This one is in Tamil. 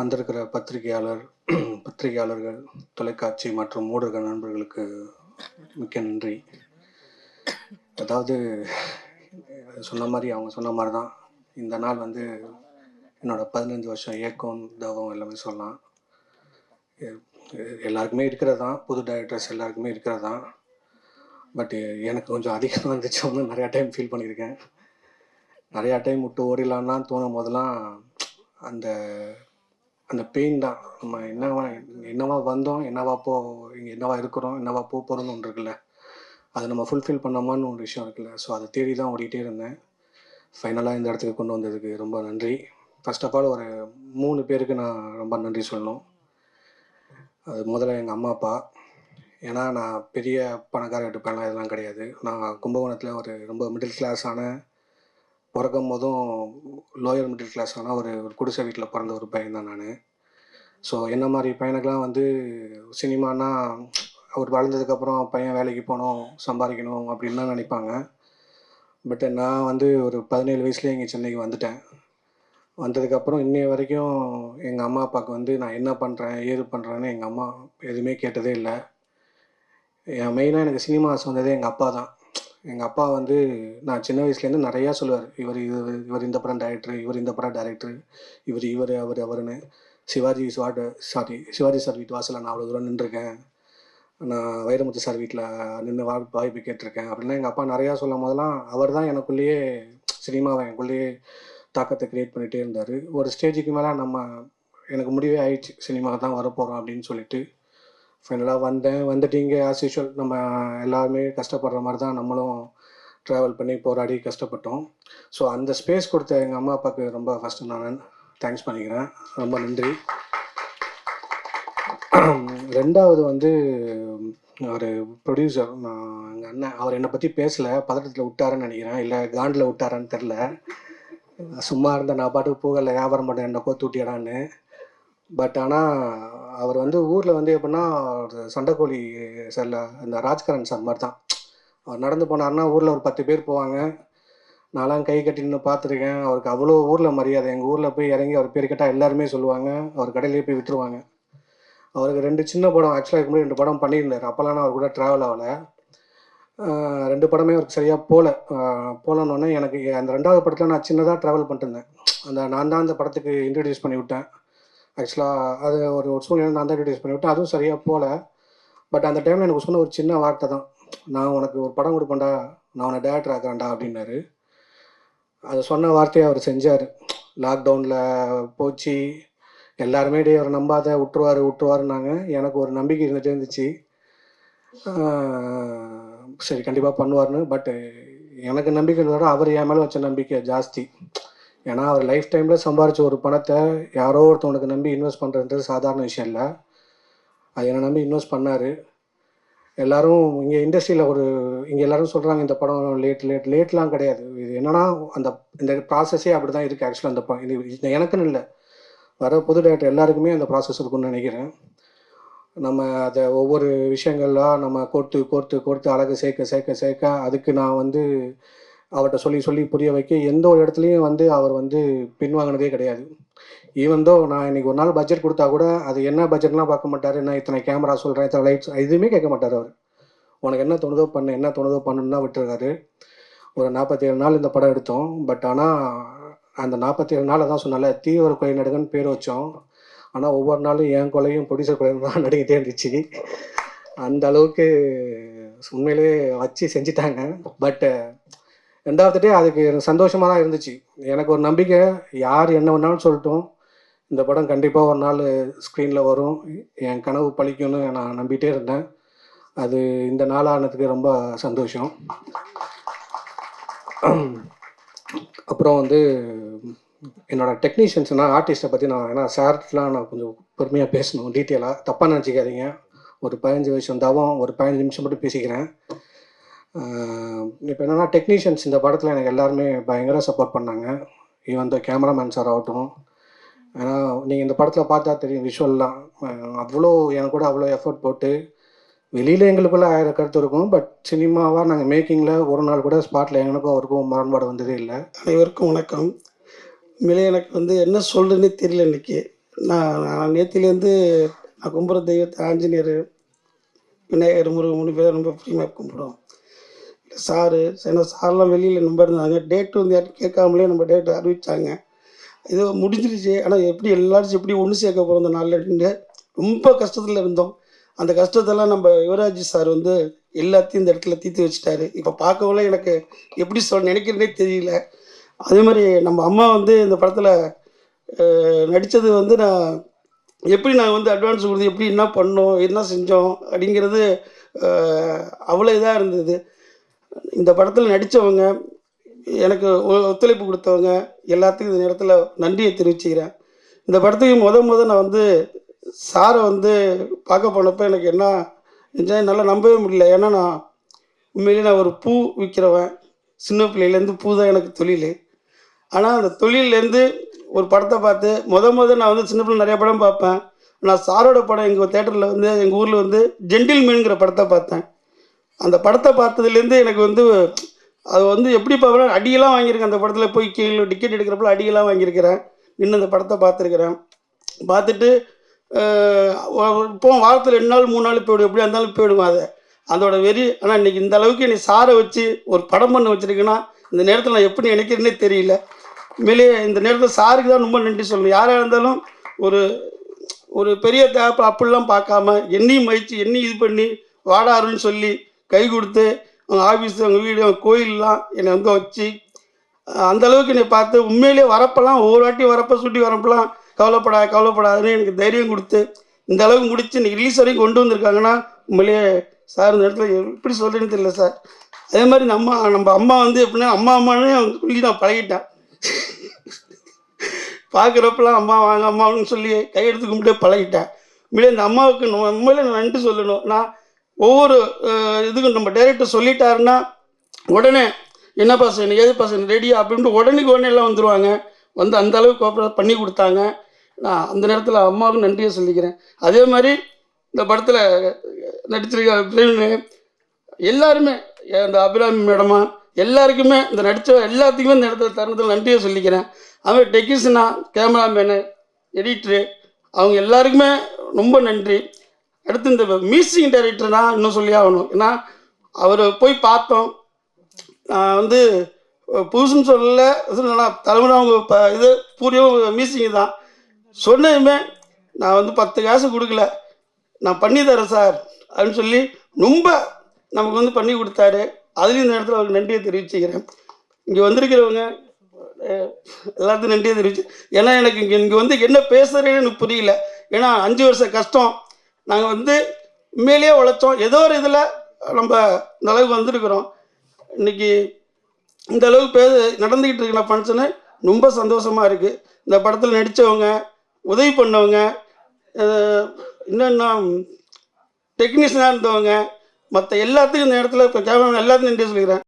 வந்திருக்கிற பத்திரிகையாளர் பத்திரிகையாளர்கள் தொலைக்காட்சி மற்றும் ஊடக நண்பர்களுக்கு மிக்க நன்றி. அதாவது சொன்ன மாதிரி அவங்க சொன்ன மாதிரி தான். இந்த நாள் வந்து என்னோட பதினஞ்சு வருஷம் ஏக்கம் தவம் எல்லாமே சொல்லலாம். எல்லாருக்குமே இருக்கிறது தான். புது டைரக்டர்ஸ் எல்லாருக்குமே இருக்கிறது தான். பட் எனக்கு கொஞ்சம் அதிகமாக இருந்துச்சு ஒன்று நிறையா டைம் ஃபீல் பண்ணியிருக்கேன். நிறையா டைம் விட்டு ஓடிடலான்னு தோணும் போதெல்லாம் அந்த அந்த பெயின் தான். நம்ம என்னவா என்னவா வந்தோம் என்னவா போ இங்கே என்னவா இருக்கிறோம் என்னவா போக போகிறோம்னு ஒன்று இருக்குல்ல. அதை நம்ம ஃபுல்ஃபில் பண்ணோமான்னு ஒரு விஷயம் இருக்குல்ல. ஸோ அதை தேடி தான் ஓடிட்டே இருந்தேன். ஃபைனலாக இந்த இடத்துக்கு கொண்டு வந்ததுக்கு ரொம்ப நன்றி. ஃபர்ஸ்ட் ஆஃப் ஆல் ஒரு மூணு பேருக்கு நான் ரொம்ப நன்றி சொல்லணும். அது முதல்ல எங்கள் அம்மா அப்பா. ஏன்னா நான் பெரிய பணக்கார எடுப்பேன்லாம் இதெல்லாம் கிடையாது. நான் கும்பகோணத்தில் ஒரு ரொம்ப மிடில் கிளாஸான பிறக்கும் போதும் லோயர் மிடில் கிளாஸான ஒரு ஒரு குடிசை வீட்டில் பிறந்த ஒரு பையன் தான் நான். ஸோ என்ன மாதிரி பையனுக்கெலாம் வந்து சினிமானா அவர் வளர்ந்ததுக்கப்புறம் பையன் வேலைக்கு போகணும் சம்பாதிக்கணும் அப்படின்னு தான் நினைப்பாங்க. பட் நான் வந்து ஒரு பதினேழு வயசுலேயே இங்கே சென்னைக்கு வந்துட்டேன். வந்ததுக்கப்புறம் இன்னைய வரைக்கும் எங்கள் அம்மா அப்பாவுக்கு வந்து நான் என்ன பண்ணுறேன் ஏது பண்ணுறேன்னு எங்கள் அம்மா எதுவுமே கேட்டதே இல்லை. என் மெயினாக எனக்கு சினிமா வந்ததே எங்கள் அப்பா தான் எங்கள் அப்பா வந்து நான் சின்ன வயசுலேருந்து நிறையா சொல்லுவார். இவர் இவர் இவர் இந்த படம் டைரக்டர் இவர் இந்த படம் டைரக்டர் இவர் இவர் அவர் அவர்னு சிவாஜி ஸ்வாட் சாரி சிவாஜி சார் வீட்டு வாசலில் நான் அவ்வளோ தூரம் நின்றுருக்கேன். நான் வைரமுத்து சார் வீட்டில் நின்று வா வாய்ப்பு கேட்டிருக்கேன். அப்படின்னா எங்கள் அப்பா நிறையா சொல்லும் போதெல்லாம் அவர் தான் எனக்குள்ளேயே சினிமாவை எனக்குள்ளேயே தாக்கத்தை க்ரியேட் பண்ணிகிட்டே இருந்தார். ஒரு ஸ்டேஜுக்கு மேலே நம்ம எனக்கு முடிவே ஆயிடுச்சு. சினிமா தான் வரப்போகிறோம் அப்படின்னு சொல்லிட்டு. ஃபைனலாக வந்தேன். வந்துட்டு இங்கே ஆஸ் யூஷுவல் நம்ம எல்லாருமே கஷ்டப்படுற மாதிரி தான் நம்மளும் ட்ராவல் பண்ணி போராடி கஷ்டப்பட்டோம். ஸோ அந்த ஸ்பேஸ் கொடுத்த எங்கள் அம்மா அப்பாவுக்கு ரொம்ப ஃபஸ்ட்டு நான் தேங்க்ஸ் பண்ணிக்கிறேன். ரொம்ப நன்றி. ரெண்டாவது வந்து ஒரு ப்ரொடியூசர் நான் எங்கள் அண்ணன் அவர் என்னை பற்றி பேசலை. பதட்டத்தில் விட்டாருன்னு நினைக்கிறேன். இல்லை காண்டில் விட்டாரான்னு தெரில சும்மா இருந்த நான் பாட்டுக்கு போகலை. வியாபாரம் பண்ண என்னை கோத்து விட்டியடான்னு. பட் ஆனால் அவர் வந்து ஊரில் வந்து எப்படின்னா சண்டைக்கோழி சரில இந்த ராஜ்கரன் சார் மாதிரி தான் அவர் நடந்து போனார்னா ஊரில் ஒரு பத்து பேர் போவாங்க. நான்லாம் கை கட்டி நின்று பார்த்துருக்கேன். அவருக்கு அவ்வளோ ஊரில் மரியாதை. எங்கள் ஊரில் போய் இறங்கி அவர் பேர் கேட்டால் எல்லாருமே சொல்லுவாங்க. அவர் கடையிலேயே போய் விட்டுருவாங்க. அவருக்கு ரெண்டு சின்ன படம் ஆக்சுவலாக இதுக்கு ரெண்டு படம் பண்ணியிருந்தார். அப்போல்லாம் அவர் கூட ட்ராவல் ஆகலை. ரெண்டு படமே அவருக்கு சரியாக போகல போகலன்னொன்னே எனக்கு அந்த ரெண்டாவது படத்தில் நான் சின்னதாக ட்ராவல் பண்ணிட்டு இருந்தேன். அந்த நான் தான் அந்த படத்துக்கு இன்ட்ரடியூஸ் பண்ணி விட்டேன். ஆக்சுவலாக அது ஒரு ஒரு சூழ்நிலை நான் தான் இன்ட்ரடியூஸ் பண்ணி அதுவும் சரியாக போகல பட் அந்த டைமில் எனக்கு சொன்ன ஒரு சின்ன வார்த்தை தான் நான் உனக்கு ஒரு படம் கொடுப்பேன்டா நான் உன்னை டேரக்டர் ஆக்குறேன்டா அப்படின்னாரு. அது சொன்ன வார்த்தையை அவர் செஞ்சார். லாக்டவுனில் போச்சு. எல்லாருமே டே அவரை நம்பாத விட்டுருவார் விட்டுருவாருன்னாங்க. எனக்கு ஒரு நம்பிக்கை இருந்துகிட்டே இருந்துச்சு. சரி கண்டிப்பாக பண்ணுவார்னு பட்டு எனக்கு நம்பிக்கை விட அவர் என் மேலே வச்ச நம்பிக்கை ஜாஸ்தி. ஏன்னா அவர் லைஃப் டைமில் சம்பாரித்த ஒரு பணத்தை யாரோ ஒருத்தவனுக்கு நம்பி இன்வெஸ்ட் பண்ணுறன்றது சாதாரண விஷயம் இல்லை. அது என்னை நம்பி இன்வெஸ்ட் பண்ணார். எல்லாரும் இங்கே இண்டஸ்ட்ரியில் ஒரு இங்கே எல்லோரும் சொல்கிறாங்க இந்த படம் லேட் லேட் லேட்லாம் கிடையாது. இது என்னன்னா அந்த இந்த ப்ராசஸே அப்படி தான் இருக்குது ஆக்சுவலாக அந்த ப- இது இது எனக்குன்னு இல்லை. வர புது டேரக்டர் எல்லாருக்குமே அந்த ப்ராசஸ் இருக்கும்னு நினைக்கிறேன். நம்ம அதை ஒவ்வொரு விஷயங்கள்லாம் நம்ம கோர்த்து கோர்த்து கோர்த்து அழகு சேர்க்க சேர்க்க சேர்க்க அதுக்கு நான் வந்து அவர்கிட்ட சொல்லி சொல்லி புரிய வைக்க எந்த ஒரு இடத்துலையும் வந்து அவர் வந்து பின்வாங்கினதே கிடையாது. ஈவன் தோ நான் இன்னைக்கு ஒரு நாள் பட்ஜெட் கொடுத்தா கூட அது என்ன பட்ஜெட்லாம் பார்க்க மாட்டார் என்ன இத்தனை கேமரா சொல்கிறேன் இத்தனை லைட்ஸ் எதுவுமே கேட்க மாட்டார் அவர். உனக்கு என்ன தோணுதோ பண்ணு என்ன தோணுதோ பண்ணுன்னு தான் விட்டுருக்காரு. ஒரு நாற்பத்தேழு நாள் இந்த படம் எடுத்தோம். பட் ஆனால் அந்த நாற்பத்தி ஏழு நாள் தான் சொன்னால தீவிர கொலை நடுகன்னு பேர் வச்சோம். ஆனால் ஒவ்வொரு நாளும் என் கொலையும் ப்ரொடியூசர் கொலையும் தான் நடிக்கிட்டே இருந்துச்சு. அந்த அளவுக்கு உண்மையிலேயே வச்சு செஞ்சிட்டாங்க. பட்டு ரெண்டாவது டே அதுக்கு எனக்கு சந்தோஷமாக தான் இருந்துச்சு. எனக்கு ஒரு நம்பிக்கை யார் என்ன வேணாலும் சொல்லட்டும். இந்த படம் கண்டிப்பாக ஒரு நாள் ஸ்க்ரீனில் வரும். என் கனவு பழிக்கும்னு நான் நம்பிட்டே இருந்தேன். அது இந்த நாளானதுக்கு ரொம்ப சந்தோஷம். அப்புறம் வந்து என்னோட டெக்னீஷியன்ஸ் நான் ஆர்டிஸ்ட்டை பற்றி நான் ஏன்னா சார்ட்லாம் நான் கொஞ்சம் பொறுமையாக பேசணும் டீட்டெயிலாக தப்பாக நினச்சிக்காதீங்க. ஒரு பதினஞ்சு வருஷம் தவம் ஒரு பதினஞ்சு நிமிஷம் மட்டும் பேசிக்கிறேன். இப்போ என்னென்னா டெக்னீஷியன்ஸ் இந்த படத்தில் எனக்கு எல்லாருமே பயங்கர சப்போர்ட் பண்ணாங்க. ஈவன் த கேமராமேன் சார் ஆகட்டும். ஏன்னா நீங்கள் இந்த படத்தில் பார்த்தா தெரியும் விஷுவல்லாம் அவ்வளோ எனக்கு கூட அவ்வளோ எஃபர்ட் போட்டு வெளியில் எங்களுக்குள்ள ஆயிரம் கருத்து இருக்கும். பட் சினிமாவாக நாங்கள் மேக்கிங்கில் ஒரு நாள் கூட ஸ்பாட்டில் எனக்கும் அவருக்கும் முரண்பாடு வந்ததே இல்லை. அனைவருக்கும் வணக்கம். உண்மையிலே எனக்கு வந்து என்ன சொல்கிறேன்னே தெரியல இன்னைக்கு. நான் நான் நேத்திலேருந்து நான் கும்புற தெய்வத்தை ஆஞ்சநேயர் விநாயகர் முருகன் மூணு பேரும் ரொம்ப பிரியமாக கும்பிடுவோம் சாரு ஏன்னா சார்லாம் வெளியில் நம்ப இருந்தாங்க. டேட்டு வந்து யாரும் கேட்காமலே நம்ம டேட்டு அறிவித்தாங்க இது முடிஞ்சிருச்சு. ஆனால் எப்படி எல்லாரும் எப்படி ஒன்று சேர்க்க போகிறோம் அந்த நாளில் ரொம்ப கஷ்டத்தில் இருந்தோம். அந்த கஷ்டத்தெல்லாம் நம்ம யுவராஜ் சார் வந்து எல்லாத்தையும் இந்த இடத்துல தீர்த்து வச்சுட்டாரு. இப்போ பார்க்கவுல எனக்கு எப்படி சொல் நினைக்கிறனே தெரியல. அதே மாதிரி நம்ம அம்மா வந்து இந்த படத்தில் நடித்தது வந்து நான் எப்படி நான் வந்து அட்வான்ஸ் கொடுத்து எப்படி என்ன பண்ணோம் என்ன செஞ்சோம் அப்படிங்கிறது அவ்வளோ இதாக இருந்தது. இந்த படத்தில் நடித்தவங்க எனக்கு ஒ- ஒத்துழைப்பு கொடுத்தவங்க எல்லாத்துக்கும் இந்த நேரத்தில் நன்றியை தெரிவிச்சுக்கிறேன். இந்த படத்துக்கு முத முத நான் வந்து சாரை வந்து பார்க்க போனப்போ எனக்கு என்ன நிஜம் என்னால் நம்பவே முடியல. ஏன்னா நான் உண்மையிலேயே நான் ஒரு பூ விற்கிறவன் சின்ன பிள்ளையிலேருந்து பூ தான் எனக்கு தொழில். ஆனால் அந்த தொழிலேருந்து ஒரு படத்தை பார்த்து முத முத நான் வந்து சின்ன பிள்ளை நிறைய படம் பார்ப்பேன். நான் சாரோட படம் எங்கள் தேட்டரில் வந்து எங்கள் ஊரில் வந்து ஜென்டில்மேனுங்கிற படத்தை பார்த்தேன். அந்த படத்தை பார்த்ததுலேருந்து எனக்கு வந்து அது வந்து எப்படி பார்ப்பேன் அடியெல்லாம் வாங்கியிருக்கேன். அந்த படத்தில் போய் கீழே டிக்கெட் எடுக்கிறப்பல அடியெல்லாம் வாங்கியிருக்கிறேன். நின்று அந்த படத்தை பார்த்துருக்குறேன். பார்த்துட்டு இப்போ வாரத்தில் ரெண்டு நாள் மூணு நாள் போயிடும். எப்படியா இருந்தாலும் போயிடுவோம் அதை. அதோட வெறி ஆனால் இன்னைக்கு இந்த அளவுக்கு என்னை சாரை வச்சு ஒரு படம் பண்ண வச்சுருக்கேன்னா இந்த நேரத்தில் நான் எப்படி நினைக்கிறேனே தெரியல. உண்மையிலேயே இந்த நேரத்தில் சாருக்கு தான் ரொம்ப நன்றி சொல்லணும். யாராக இருந்தாலும் ஒரு ஒரு பெரிய தேவை அப்படிலாம் பார்க்காம என்னையும் மயிச்சு என்னையும் இது பண்ணி வாடாருன்னு சொல்லி கை கொடுத்து அவங்க ஆஃபீஸ் அவங்க வீடு அவங்க கோயிலெலாம் என்னை வந்து வச்சு அந்தளவுக்கு அந்த அளவுக்கு என்னை பார்த்து உண்மையிலேயே வரப்பெல்லாம் ஒவ்வொரு வாட்டி வரப்ப சுட்டி வரப்பெல்லாம் கவலைப்படாத கவலைப்படாதுன்னு எனக்கு தைரியம் கொடுத்து இந்த அளவுக்கு முடிச்சு இன்னைக்கு ரிலீஸ் வரைக்கும் கொண்டு வந்திருக்காங்கன்னா உண்மையிலேயே சார் இந்த இடத்துல எப்படி சொல்கிறேன்னு தெரியல சார். அதே மாதிரி நம்ம நம்ம அம்மா வந்து எப்படின்னா அம்மா அம்மானே அவங்க சொல்லி நான் பழகிட்டேன். பார்க்குறப்பெல்லாம் அம்மா வாங்க அம்மான்னு சொல்லி கையெடுத்து கும்பிட்டு பழகிட்டேன். உண்மையிலே இந்த அம்மாவுக்கு உண்மையிலே நான் நன்றி சொல்லணும். நான் ஒவ்வொரு அஹ், இதுக்கும் நம்ம டைரக்டர் சொல்லிட்டாருன்னா உடனே என்னப்பா செய்யணும் எதுப்பா செய்யணும் ரெடியா அப்படின்ட்டு உடனே உடனே எல்லாம் வந்துடுவாங்க வந்து அந்த அளவுக்கு கோஆப்ரேட் பண்ணி கொடுத்தாங்க. நான் அந்த நேரத்தில் அம்மாவுக்கு நன்றியை சொல்லிக்கிறேன். அதே மாதிரி இந்த படத்தில் நடிச்சிருக்க பிரவீன் எல்லாருமே இந்த அபிராமி மேடமா எல்லாருக்குமே இந்த நடித்த எல்லாத்துக்குமே இந்த இடத்துல தருணத்தில் நன்றியை சொல்லிக்கிறேன். அவன் டெக்னீஷியனா கேமராமேனு எடிட்ரு அவங்க எல்லாருக்குமே ரொம்ப நன்றி. அடுத்து இந்த மியூசிக் டைரக்டர்னா இன்னும் சொல்லி ஆகணும். ஏன்னா அவரை போய் பார்த்தோம். நான் வந்து புதுசுன்னு சொல்லல சொல்லல தலைமுறை அவங்க இப்போ இது பூரியம் மியூசிக் தான். சொன்னதுமே நான் வந்து பத்து காசு கொடுக்கல. நான் பண்ணி தரேன் சார் அப்படின்னு சொல்லி ரொம்ப நமக்கு வந்து பண்ணி கொடுத்தாரு. அதுலேயும் இந்த இடத்துல அவருக்கு நன்றியை தெரிவிச்சுக்கிறேன். இங்கே வந்திருக்கிறவங்க எல்லாத்துக்கும் நன்றியை தெரிவிச்சு ஏன்னா எனக்கு இங்கே இங்கே வந்து என்ன பேசுகிறேன்னு எனக்கு புரியல. ஏன்னா அஞ்சு வருஷம் கஷ்டம். நாங்கள் வந்து உண்மையிலேயே உழைச்சோம். ஏதோ ஒரு இதில் நம்ம இந்த அளவுக்கு வந்திருக்கிறோம். இன்னைக்கு இந்த அளவுக்கு பே நடந்துக்கிட்டு இருக்கிற ஃபங்க்ஷனு ரொம்ப சந்தோஷமாக இருக்குது இந்த படத்தில் நடித்தவங்க உதவி பண்ணவங்க இன்னும் டெக்னீஷியனாக இருந்தவங்க மற்ற எல்லாத்துக்கும் இந்த இடத்துல இப்போ கேமரா எல்லாத்துக்கும் நன்றி சொல்லிக்கிறேன்.